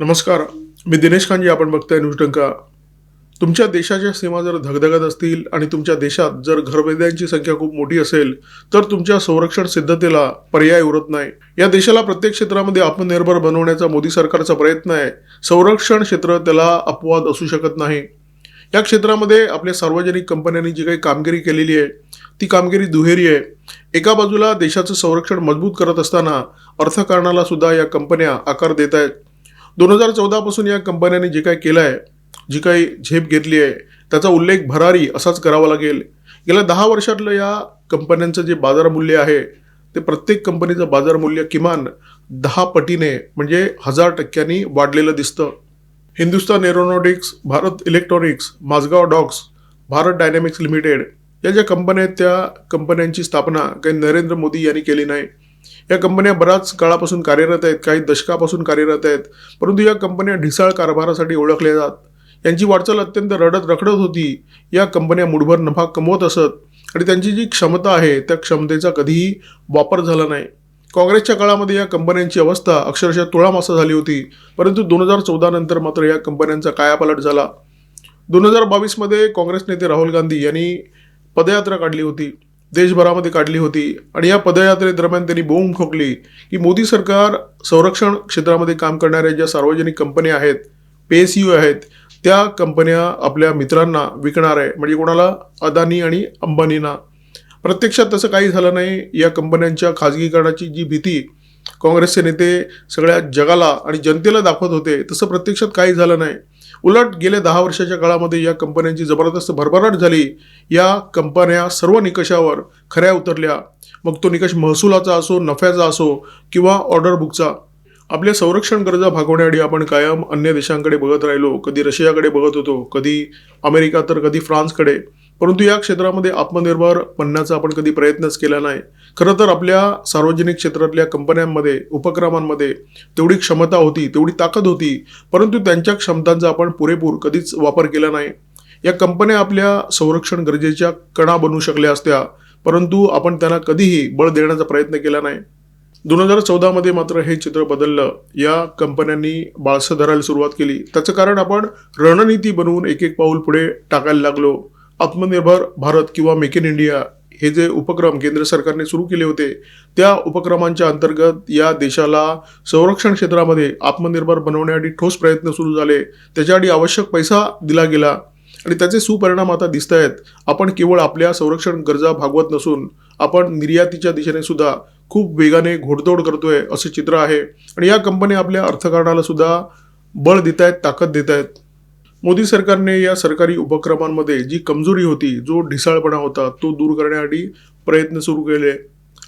नमस्कार. मी दिनेश खानजी आपण बघताय न्यूज टंका तुमच्या देशाच्या सीमा जर धगधगत असतील आणि तुमच्या देशात जर घरबेद्यांची संख्या खूप मोठी असेल तर तुमच्या संरक्षण सिद्धतेला पर्याय उरत नाही. या देशाला प्रत्येक क्षेत्रामध्ये आत्मनिर्भर बनवण्याचा मोदी सरकारचा प्रयत्न आहे. संरक्षण क्षेत्र त्याला अपवाद असू शकत नाही. या क्षेत्रामध्ये आपल्या सार्वजनिक कंपन्यांनी जी काही कामगिरी केलेली आहे ती कामगिरी दुहेरी आहे. एका बाजूला देशाचं संरक्षण मजबूत करत असताना अर्थकारणाला सुद्धा या कंपन्या आकार देत आहेत. दोन हजार चौदापासून या कंपन्यांनी जे काही केलं आहे जी काही झेप घेतली आहे त्याचा उल्लेख भरारी असाच करावा लागेल. गेल्या दहा वर्षातलं या कंपन्यांचं जे बाजारमूल्य आहे ते प्रत्येक कंपनीचं बाजारमूल्य किमान दहा पटीने म्हणजे हजार टक्क्यांनी वाढलेलं दिसतं. Hindustan Aeronautics Bharat Electronics Mazagaon Docks Bharat Dynamics Limited या ज्या कंपन्या आहेत त्या कंपन्यांची स्थापना काही नरेंद्र मोदी यांनी केली नाही. या कंपन्या बऱ्याच काळापासून कार्यरत आहेत काही दशकापासून कार्यरत आहेत. परंतु या कंपन्या ढिसाळ कारभारासाठी ओळखल्या जात. यांची वाटचाल अत्यंत रडत रखडत होती. या कंपन्या मुठभर नफा कमवत असत आणि त्यांची जी क्षमता आहे त्या क्षमतेचा कधीही वापर झाला नाही. काँग्रेसच्या काळामध्ये या कंपन्यांची अवस्था अक्षरशः तुळामासा झाली होती. परंतु दोन हजार चौदा नंतर मात्र या कंपन्यांचा कायापालट झाला. दोन हजार बावीसमध्ये काँग्रेस नेते राहुल गांधी यांनी पदयात्रा काढली होती. देशभरामध्ये काढली होती. आणि या पदयात्रेदरम्यान त्यांनी बोंब खोकली की मोदी सरकार संरक्षण क्षेत्रामध्ये काम करणाऱ्या ज्या सार्वजनिक कंपन्या आहेत पी एस यू आहेत त्या कंपन्या आपल्या मित्रांना विकणार आहे. म्हणजे कोणाला? अदानी आणि अंबानींना. प्रत्यक्षात तसं काही झालं नाही. या कंपन्यांच्या खाजगीकरणाची जी भीती काँग्रेसचे नेते सगळ्या जगाला आणि जनतेला दाखवत होते तसं प्रत्यक्षात काही झालं नाही. उलट गेल्या दहा वर्षाच्या काळामध्ये या कंपन्यांची जबरदस्त भरभराट झाली. या कंपन्या सर्व निकषावर खऱ्या उतरल्या. मग तो निकष महसुलाचा असो नफ्याचा असो किंवा ऑर्डर बुकचा आपल्या संरक्षण गरजा भागवण्यासाठी आपण कायम अन्य देशांकडे बघत राहिलो. कधी रशियाकडे बघत होतो कधी अमेरिका तर कधी फ्रान्सकडे. परंतु या क्षेत्रामध्ये आत्मनिर्भर बनण्याचा आपण कधी प्रयत्नच केला नाही. खरं तर आपल्या सार्वजनिक क्षेत्रातल्या कंपन्यांमध्ये उपक्रमांमध्ये तेवढी क्षमता होती तेवढी ताकद होती परंतु त्यांच्या क्षमतांचा आपण पुरेपूर कधीच वापर केला नाही. या कंपन्या आपल्या संरक्षण गरजेच्या कणा बनू शकल्या असत्या परंतु आपण त्यांना कधीही बळ देण्याचा प्रयत्न केला नाही. दोन हजार चौदामध्ये मात्र हे चित्र बदललं. या कंपन्यांनी बाळसं धरायला सुरुवात केली. त्याचं कारण आपण रणनीती बनवून एक एक पाऊल पुढे टाकायला लागलो. आत्मनिर्भर भारत किंवा मेक इन इंडिया हे जे उपक्रम केंद्र सरकारने सुरू केले होते त्या उपक्रमांच्या अंतर्गत या देशाला संरक्षण क्षेत्रामध्ये आत्मनिर्भर बनवण्यासाठी ठोस प्रयत्न सुरू झाले. त्याच्यासाठी आवश्यक पैसा दिला गेला आणि त्याचे सुपरिणाम आता दिसत आहेत आपण केवळ आपल्या संरक्षण गरजा भागवत नसून आपण निर्यातीच्या दिशेने सुद्धा खूप वेगाने घोडदौड करतोय असे चित्र आहे. आणि या कंपन्या आपल्या अर्थकारणाला सुद्धा बळ देत आहेत ताकद देत आहेत मोदी सरकारने या सरकारी उपक्रमांमध्ये जी कमजोरी होती जो ढिसाळपणा होता तो दूर करण्यासाठी प्रयत्न सुरू केले.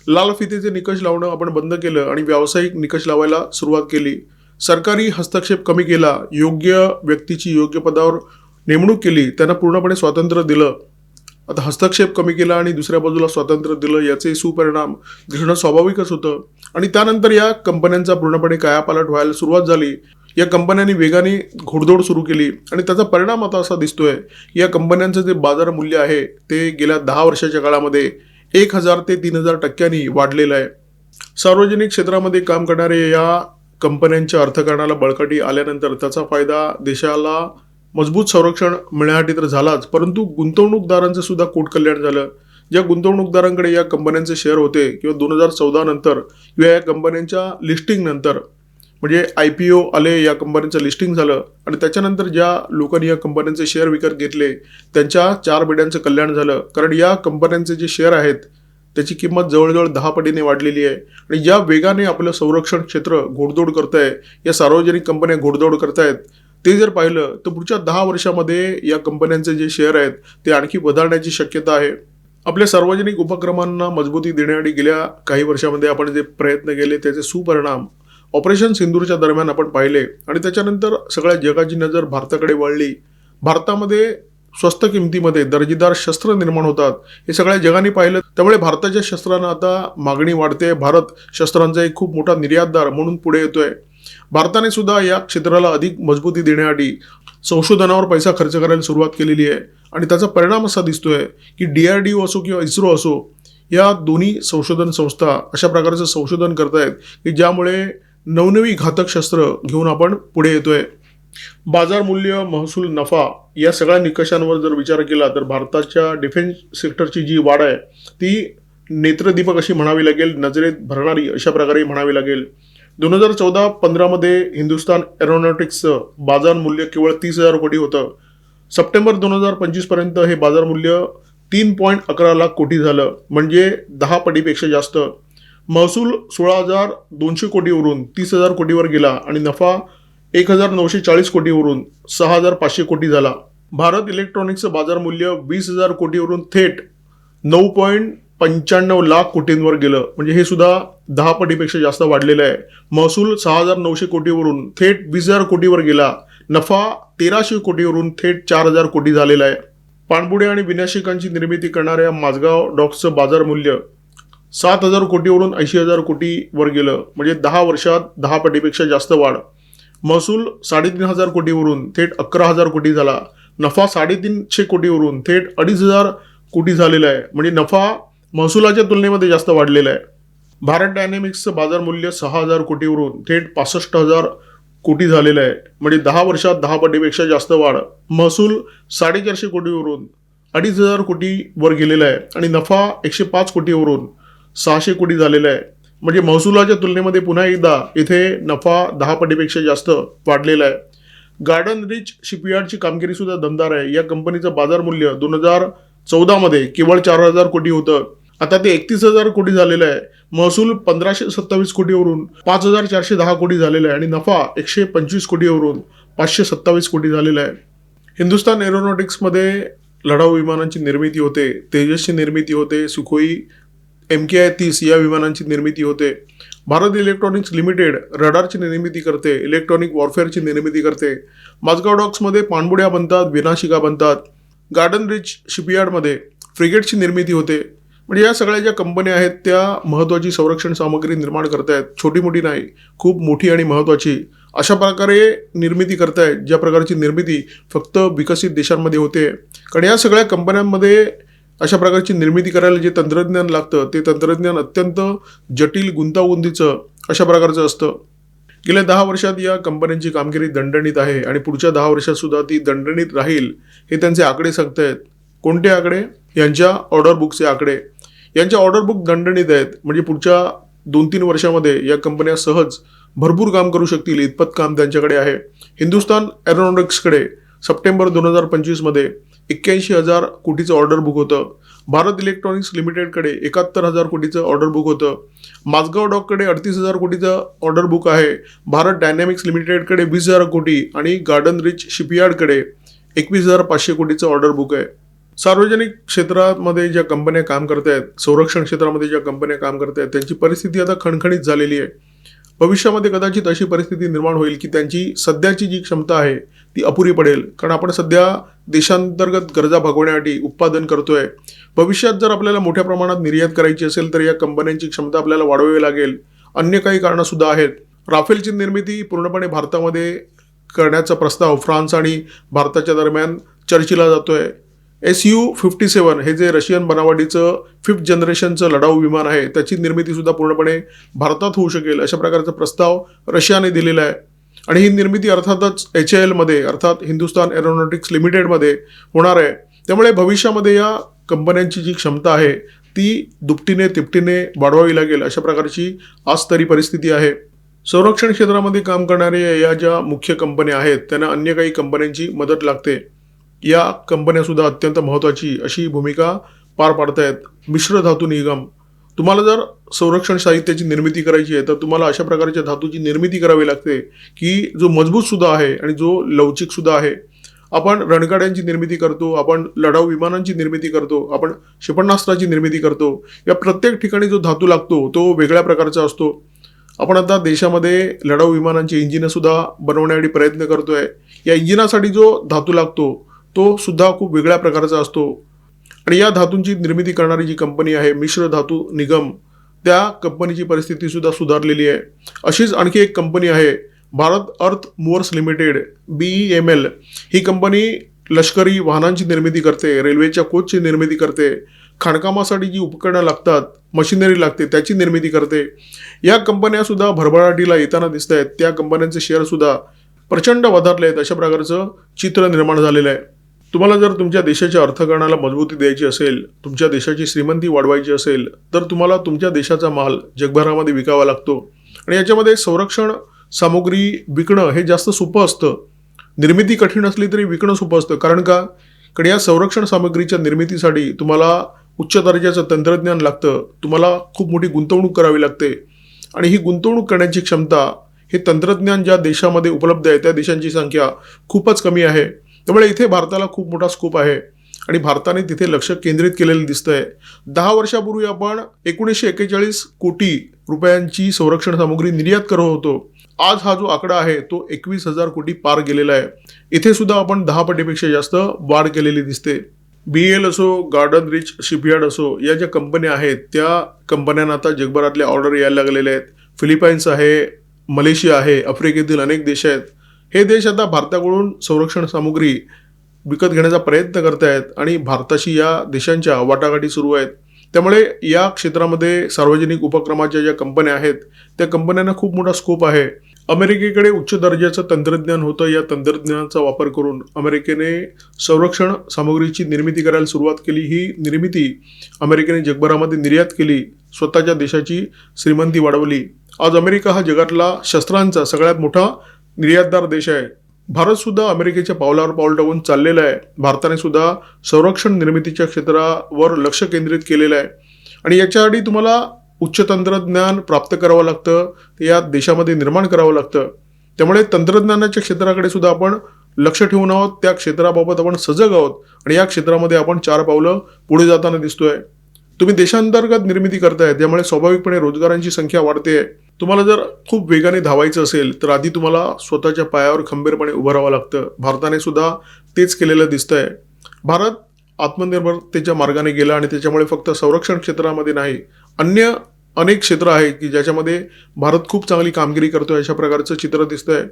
लाल फितेचे निकष लावणं आपण बंद केलं आणि व्यावसायिक निकष लावायला सुरुवात केली. सरकारी हस्तक्षेप कमी केला योग्य व्यक्तीची योग्य पदावर नेमणूक केली त्यांना पूर्णपणे स्वातंत्र्य दिलं. आता हस्तक्षेप कमी केला आणि दुसऱ्या बाजूला स्वातंत्र्य दिलं याचे सुपरिणाम दिसणं स्वाभाविकच होतं. आणि त्यानंतर या कंपन्यांचा पूर्णपणे कायापालट व्हायला सुरुवात झाली. या कंपन्यांनी वेगाने घोडदौड सुरू केली आणि त्याचा परिणाम आता असा दिसतोय. की या कंपन्यांचं जे बाजार मूल्य आहे ते गेल्या दहा वर्षाच्या काळामध्ये एक हजार ते तीन हजार टक्क्यांनी वाढलेलं आहे. सार्वजनिक क्षेत्रामध्ये काम करणारे या कंपन्यांच्या अर्थकारणाला बळकटी आल्यानंतर त्याचा फायदा देशाला मजबूत संरक्षण मिळण्यासाठी तर झालाच परंतु गुंतवणूकदारांचं सुद्धा कोट कल्याण झालं. ज्या गुंतवणूकदारांकडे या कंपन्यांचे शेअर होते किंवा दोन हजार चौदा नंतर किंवा या कंपन्यांच्या लिस्टिंग नंतर म्हणजे आय पी ओ आले या कंपन्यांचं लिस्टिंग झालं. आणि त्याच्यानंतर ज्या लोकांनी या कंपन्यांचे शेअर विकत घेतले त्यांच्या चार बेड्यांचं कल्याण झालं. कारण या कंपन्यांचे जे शेअर आहेत त्याची किंमत जवळजवळ दहा पटीने वाढलेली आहे. आणि ज्या वेगाने आपलं संरक्षण क्षेत्र घोडदौड करत आहे या सार्वजनिक कंपन्या घोडदौड करतायत ते जर पाहिलं तर पुढच्या दहा वर्षामध्ये या कंपन्यांचे जे शेअर आहेत ते आणखी वधारण्याची शक्यता आहे. आपल्या सार्वजनिक उपक्रमांना मजबूती देण्यासाठी गेल्या काही वर्षामध्ये आपण जे प्रयत्न केले त्याचे सुपरिणाम ऑपरेशन सिंदूरच्या दरम्यान आपण पाहिले आणि त्याच्यानंतर सगळ्या जगाची नजर भारताकडे वळली. भारतामध्ये स्वस्त किमतीमध्ये दर्जेदार शस्त्र निर्माण होतात. हे सगळ्या जगाने पाहिलं. त्यामुळे भारताच्या शस्त्रांना आता मागणी वाढते भारत शस्त्रांचा एक खूप मोठा निर्यातदार म्हणून पुढे येतोय. भारताने सुद्धा या क्षेत्राला अधिक मजबूती देण्यासाठी संशोधनावर पैसा खर्च करायला सुरुवात केलेली आहे. आणि त्याचा परिणाम असा दिसतोय की डी आर डी ओ असो किंवा इस्रो असो या दोन्ही संशोधन संस्था अशा प्रकारचं संशोधन करतायत की ज्यामुळे नवनवी घातक शस्त्र घेऊन आपण पुढे येतोय. बाजार मूल्य महसूल नफा या सगळ्या निकषांवर जर विचार केला तर भारताच्या डिफेन्स सेक्टरची जी वाढ आहे ती नेत्रदीपक अशी म्हणावी लागेल नजरेत भरणारी अशा प्रकारे म्हणावी लागेल. दोन हजार चौदा पंधरामध्ये हिंदुस्तान एरोनॉटिक्सचं बाजार मूल्य केवळ तीस हजार कोटी होतं. सप्टेंबर दोन हजार पंचवीसपर्यंत हे बाजार मूल्य तीन पॉईंट अकरा लाख कोटी झालं. म्हणजे दहा पटीपेक्षा जास्त. महसूल सोळा हजार दोनशे कोटीवरून तीस हजार कोटीवर गेला आणि नफा एक हजार नऊशे चाळीस कोटीवरून सहा हजार पाचशे कोटी झाला. भारत इलेक्ट्रॉनिक्सचं बाजार मूल्य वीस हजार कोटीवरून थेट नऊ पॉईंट पंच्याण्णव लाख कोटींवर गेलं. म्हणजे हे सुद्धा दहा पटीपेक्षा जास्त वाढलेलं आहे. महसूल सहा हजार नऊशे कोटीवरून थेट वीस हजार कोटीवर गेला. नफा तेराशे कोटीवरून थेट चार हजार कोटी झालेला आहे. पाणबुडे आणि विनाशिकांची निर्मिती करणाऱ्या माझगाव डॉक्सचं बाजार मूल्य सात हजार कोटीवरून ऐंशी हजार कोटीवर गेलं. म्हणजे दहा वर्षात दहा पटीपेक्षा जास्त वाढ. महसूल साडेतीन हजार कोटीवरून थेट अकरा हजार कोटी झाला. नफा साडेतीनशे कोटीवरून थेट अडीच हजार कोटी झालेला आहे. म्हणजे नफा महसुलाच्या तुलनेमध्ये जास्त वाढलेला आहे. भारत डायनॅमिक्सचं बाजार मूल्य सहा हजार कोटीवरून थेट पासष्ट हजार कोटी झालेलं आहे. म्हणजे दहा वर्षात दहा पटीपेक्षा जास्त वाढ. महसूल साडेचारशे कोटीवरून अडीच हजार कोटीवर गेलेला आहे. आणि नफा एकशे पाच कोटीवरून सहाशे कोटी झालेलं आहे. म्हणजे महसुलाच्या तुलनेमध्ये पुन्हा एकदा इथे नफा दहा पटीपेक्षा जास्त वाढलेला आहे. गार्डन रिच शिपयार्डची कामगिरी सुद्धा दमदार आहे. या कंपनीचं बाजार मूल्य दोन हजार चौदामध्ये केवळ चार हजार कोटी होतं. आता ते एकतीस हजार कोटी झालेलं आहे. महसूल पंधराशे सत्तावीस कोटीवरून पाच हजार चारशे दहा कोटी झालेला आहे आणि नफा एकशे पंचवीस कोटीवरून पाचशे सत्तावीस कोटी झालेला आहे. हिंदुस्तान एरोनॉटिक्समध्ये लढाऊ विमानांची निर्मिती होते तेजसची निर्मिती होते सुखोई एम के आय तीस या विमानांची निर्मिती होते. भारत इलेक्ट्रॉनिक्स लिमिटेड रडारची निर्मिती करते इलेक्ट्रॉनिक वॉरफेअरची निर्मिती करते. माझगाव डॉक्समध्ये पाणबुड्या बनतात विनाशिका बनतात. गार्डन रिच शिपयार्डमध्ये फ्रिगेटची निर्मिती होते. म्हणजे या सगळ्या ज्या कंपन्या आहेत त्या महत्त्वाची संरक्षण सामग्री निर्माण करतायत. छोटी मोठी नाही खूप मोठी आणि महत्त्वाची. अशा प्रकारे निर्मिती करतायत. ज्या प्रकारची निर्मिती फक्त विकसित देशांमध्ये होते. कारण या सगळ्या कंपन्यांमध्ये अशा प्रकारची निर्मिती करायला जे तंत्रज्ञान लागतं ते तंत्रज्ञान अत्यंत जटिल गुंतागुंतीचं अशा प्रकारचं असतं. गेल्या दहा वर्षात या कंपन्यांची कामगिरी दणदणीत आहे आणि पुढच्या दहा वर्षात सुद्धा ती दणदणीत राहील हे त्यांचे आकडे सांगतायत. कोणते आकडे? यांच्या ऑर्डर बुकचे आकडे. यांच्या ऑर्डर बुक दणदणीत आहेत म्हणजे पुढच्या दोन तीन वर्षामध्ये या कंपन्या सहज भरपूर काम करू शकतील इतपत काम त्यांच्याकडे आहे. हिंदुस्तान एरोनॉटिक्सकडे सप्टेंबर दोन हजार पंचवीसमध्ये एक्क्याऐंशी हजार कोटीचं ऑर्डर बुक होतं. भारत इलेक्ट्रॉनिक्स लिमिटेडकडे एकाहत्तर हजार कोटीचं ऑर्डर बुक होतं. माझगाव डॉककडे अडतीस हजार कोटीचं ऑर्डर बुक आहे. भारत डायनॅमिक्स लिमिटेडकडे वीस हजार कोटी आणि गार्डन रिच शिपयार्डकडे एकवीस हजार पाचशे कोटीचं ऑर्डर बुक आहे. सार्वजनिक क्षेत्रामध्ये ज्या कंपन्या काम करत आहेत संरक्षण क्षेत्रामध्ये ज्या कंपन्या काम करत आहेत त्यांची परिस्थिती आता खणखणीत झालेली आहे. भविष्यामध्ये कदाचित अशी परिस्थिती निर्माण होईल की त्यांची सध्याची जी क्षमता आहे ती अपुरी पडेल. कारण आपण सध्या देशांतर्गत गरजा भागवण्यासाठी उत्पादन करतोय. भविष्यात जर आपल्याला मोठ्या प्रमाणात निर्यात करायची असेल तर या कंपन्यांची क्षमता आपल्याला वाढवावी लागेल. अन्य काही कारणंसुद्धा आहेत. राफेलची निर्मिती पूर्णपणे भारतामध्ये करण्याचा प्रस्ताव फ्रान्स आणि भारताच्या दरम्यान चर्चेला जातोय. एस यू फिफ्टी सेवन हे जे रशियन बनावटीचं फिफ्थ जनरेशनचं लढाऊ विमान आहे त्याची निर्मितीसुद्धा पूर्णपणे भारतात होऊ शकेल अशा प्रकारचा प्रस्ताव रशियाने दिलेला आहे. आणि ही निर्मिती अर्थातच एच आय एलमध्ये अर्थात हिंदुस्तान एरोनॉटिक्स लिमिटेडमध्ये होणार आहे. त्यामुळे भविष्यामध्ये या कंपन्यांची जी क्षमता आहे ती दुपटीने तिपटीने वाढवावी लागेल अशा प्रकारची आज तरी परिस्थिती आहे. संरक्षण क्षेत्रामध्ये काम करणाऱ्या या ज्या मुख्य कंपन्या आहेत त्यांना अन्य काही कंपन्यांची मदत लागते. या कंपन्यासुद्धा अत्यंत महत्त्वाची अशी भूमिका पार पाडतायत. मिश्र धातू निगम. तुम्हाला जर संरक्षण साहित्याची निर्मिती करायची आहे तर तुम्हाला अशा प्रकारच्या धातूची निर्मिती करावी लागते की जो मजबूतसुद्धा आहे आणि जो लवचिकसुद्धा आहे. आपण रणगाड्यांची निर्मिती करतो आपण लढाऊ विमानांची निर्मिती करतो आपण क्षेपणास्त्राची निर्मिती करतो. या प्रत्येक ठिकाणी जो धातू लागतो तो वेगळ्या प्रकारचा असतो. आपण आता देशामध्ये लढाऊ विमानांची इंजिनंसुद्धा बनवण्यासाठी प्रयत्न करतो आहे या इंजिनासाठी जो धातू लागतो तो सुद्धा खूप वेगळ्या प्रकारचा असतो. आणि या धातूंची निर्मिती करणारी जी कंपनी आहे मिश्र धातू निगम त्या कंपनीची परिस्थिती सुद्धा सुधारलेली आहे. अशीच आणखी एक कंपनी आहे Bharat Earth Movers Limited B E M L. ही कंपनी लष्करी वाहनांची निर्मिती करते रेल्वेच्या कोचची निर्मिती करते खाणकामासाठी जी उपकरणं लागतात मशिनरी लागते त्याची निर्मिती करते. या कंपन्यासुद्धा भरभराटीला येताना दिसत आहेत त्या कंपन्यांचे शेअरसुद्धा प्रचंड वधारले आहेत अशा प्रकारचं चित्र निर्माण झालेलं आहे. तुम्हाला जर तुमच्या देशाच्या अर्थकारणाला मजबूती द्यायची असेल तुमच्या देशाची श्रीमंती वाढवायची असेल तर तुम्हाला तुमच्या देशाचा माल जगभरामध्ये विकावा लागतो. आणि याच्यामध्ये संरक्षण सामुग्री विकणं हे जास्त सोपं असतं. निर्मिती कठीण असली तरी विकणं सोपं असतं. कारण का? कारण या संरक्षण सामग्रीच्या निर्मितीसाठी तुम्हाला उच्च दर्जाचं तंत्रज्ञान लागतं. तुम्हाला खूप मोठी गुंतवणूक करावी लागते. आणि ही गुंतवणूक करण्याची क्षमता हे तंत्रज्ञान ज्या देशामध्ये उपलब्ध आहे त्या देशांची संख्या खूपच कमी आहे. त्यामुळे इथे भारताला खूप मोठा स्कोप आहे. आणि भारताने तिथे लक्ष केंद्रित केलेलं दिसतंय. दहा वर्षापूर्वी आपण एकोणीसशे एक्केचाळीस कोटी रुपयांची संरक्षण सामुग्री निर्यात करत होतो. आज हा जो आकडा आहे तो एकवीस हजार कोटी पार गेलेला आहे. इथे सुद्धा आपण दहा पटीपेक्षा जास्त वाढ केलेली दिसते. बी एल असो गार्डन रिच शिपयार्ड असो या ज्या कंपन्या आहेत त्या कंपन्यांना आता जगभरातल्या ऑर्डर यायला लागलेल्या आहेत. फिलिपाईन्स आहे मलेशिया आहे आफ्रिकेतील अनेक देश आहेत. हे देश आता भारताकडून संरक्षण सामुग्री विकत घेण्याचा प्रयत्न करत आहेत आणि भारताशी या देशांच्या वाटाघाटी सुरू आहेत. त्यामुळे या क्षेत्रामध्ये सार्वजनिक उपक्रमाच्या ज्या कंपन्या आहेत त्या कंपन्यांना खूप मोठा स्कोप आहे. अमेरिकेकडे उच्च दर्जाचं तंत्रज्ञान होतं. या तंत्रज्ञानाचा वापर करून अमेरिकेने संरक्षण सामुग्रीची निर्मिती करायला सुरुवात केली. ही निर्मिती अमेरिकेने जगभरामध्ये निर्यात केली. स्वतःच्या देशाची श्रीमंती वाढवली. आज अमेरिका हा जगातला शस्त्रांचा सगळ्यात मोठा निर्यातदार देश आहे. भारत सुद्धा अमेरिकेच्या पावलावर पाऊल टाकून चाललेला आहे. भारताने सुद्धा संरक्षण निर्मितीच्या क्षेत्रावर लक्ष केंद्रित केलेलं आहे. आणि याच्यासाठी तुम्हाला उच्च तंत्रज्ञान प्राप्त करावं लागतं. ते या देशामध्ये निर्माण करावं लागतं. त्यामुळे तंत्रज्ञानाच्या क्षेत्राकडे सुद्धा आपण लक्ष ठेवून आहोत. त्या क्षेत्राबाबत आपण सजग आहोत. आणि या क्षेत्रामध्ये आपण चार पावलं पुढे जाताना दिसतोय. तुम्ही देशांतर्गत निर्मिती करताय. त्यामुळे स्वाभाविकपणे रोजगारांची संख्या वाढते आहे. तुम्हाला जर खूप वेगाने धावायचं असेल तर आधी तुम्हाला स्वतःच्या पायावर खंबीरपणे उभं राहावं लागतं. भारताने सुद्धा तेच केलेलं दिसतंय. भारत आत्मनिर्भरतेच्या मार्गाने गेला आणि त्याच्यामुळे फक्त संरक्षण क्षेत्रामध्ये नाही अन्य अनेक क्षेत्र आहेत की ज्याच्यामध्ये भारत खूप चांगली कामगिरी करतोय अशा प्रकारचं चित्र दिसतंय.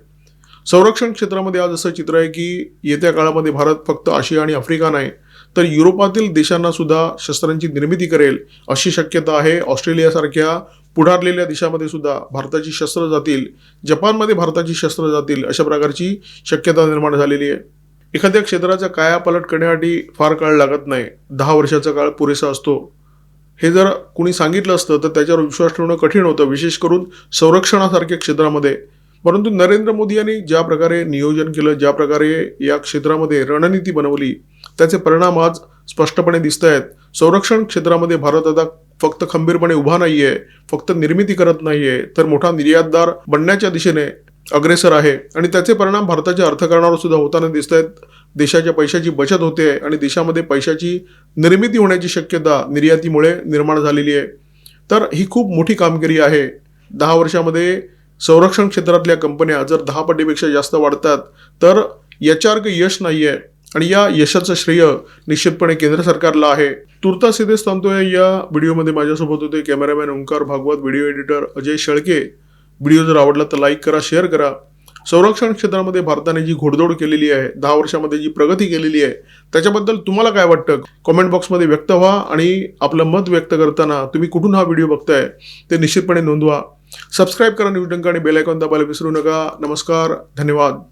संरक्षण क्षेत्रामध्ये आज असं चित्र आहे की येत्या काळामध्ये भारत फक्त आशिया आणि आफ्रिका नाही तर युरोपातील देशांना सुद्धा शस्त्रांची निर्मिती करेल अशी शक्यता आहे. ऑस्ट्रेलियासारख्या पुढारलेल्या देशामध्ये सुद्धा भारताची शस्त्र जातील जपानमध्ये भारताची शस्त्र जातील अशा प्रकारची शक्यता निर्माण झालेली आहे. एखाद्या क्षेत्राचा कायापालट करण्यासाठी फार काळ लागत नाही. दहा वर्षाचा काळ पुरेसा असतो. हे जर कुणी सांगितलं असतं तर त्याच्यावर विश्वास ठेवणं कठीण होतं विशेष करून संरक्षणासारख्या क्षेत्रामध्ये. परंतु नरेंद्र मोदी यांनी ज्या प्रकारे नियोजन केलं ज्या प्रकारे या क्षेत्रामध्ये रणनीती बनवली त्याचे परिणाम आज स्पष्टपणे दिसत आहेत संरक्षण क्षेत्रामध्ये भारत आता फक्त खंबीरपणे उभा नाहीये फक्त निर्मिती करत नाहीये तर मोठा निर्यातदार बनण्याच्या दिशेने अग्रेसर आहे. आणि त्याचे परिणाम भारताच्या अर्थकारणावर सुद्धा होताना दिसत आहेत देशाच्या पैशाची बचत होते आणि देशामध्ये पैशाची निर्मिती होण्याची शक्यता निर्यातीमुळे निर्माण झालेली आहे. तर ही खूप मोठी कामगिरी आहे. दहा वर्षामध्ये संरक्षण क्षेत्रातल्या कंपन्या जर दहा पटीपेक्षा जास्त वाढतात तर याच्यासारखं यश नाही आहे आणि या यशाचं श्रेय निश्चितपणे केंद्र सरकारला आहे. तुर्तास इथेच थांबतोय. या व्हिडिओमध्ये माझ्यासोबत होते cameraman Omkar Bhagwat video editor Ajay Shelke. Video जर आवडला तर लाईक करा शेअर करा. संरक्षण क्षेत्रामध्ये भारताने जी घोडदौड केलेली आहे दहा वर्षामध्ये जी प्रगती केलेली आहे त्याच्याबद्दल तुम्हाला काय वाटतं? कॉमेंट बॉक्समध्ये व्यक्त व्हा आणि आपलं मत व्यक्त करताना तुम्ही कुठून हा व्हिडिओ बघताय ते निश्चितपणे नोंदवा. सबस्क्राईब करा न्यूज डंका आणि बेलायकॉन दाबायला विसरू नका. नमस्कार धन्यवाद.